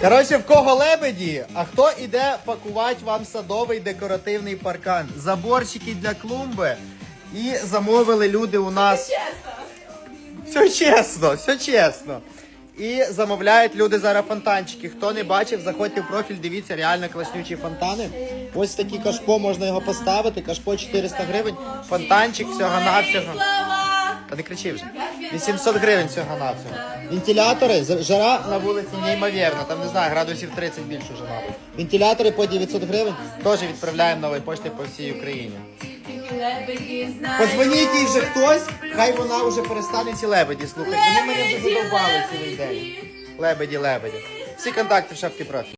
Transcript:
Коротше, в кого лебеді, а хто іде пакувати вам садовий декоративний паркан? Заборчики для клумби. І замовили люди у нас. Все чесно, все чесно. І замовляють люди зараз фонтанчики. Хто не бачив, заходьте в профіль, дивіться, реально класнючі фонтани. Ось такі кашпо можна його поставити. Кашпо 400 гривень. Фонтанчик всього навсього. Та не кричи вже. 800 гривень всього навсього. Вентилятори, жара на вулиці неймовірна. Там не знаю, градусів 30 більше вже мабуть. Вентилятори по 900 гривень теж відправляємо нової пошти по всій Україні. Позвоніть їй вже хтось, хай вона вже перестане ці лебеді слухати. Вони мене вже задовбали цілий день. Лебеді, лебеді. Всі контакти в шапці профіль.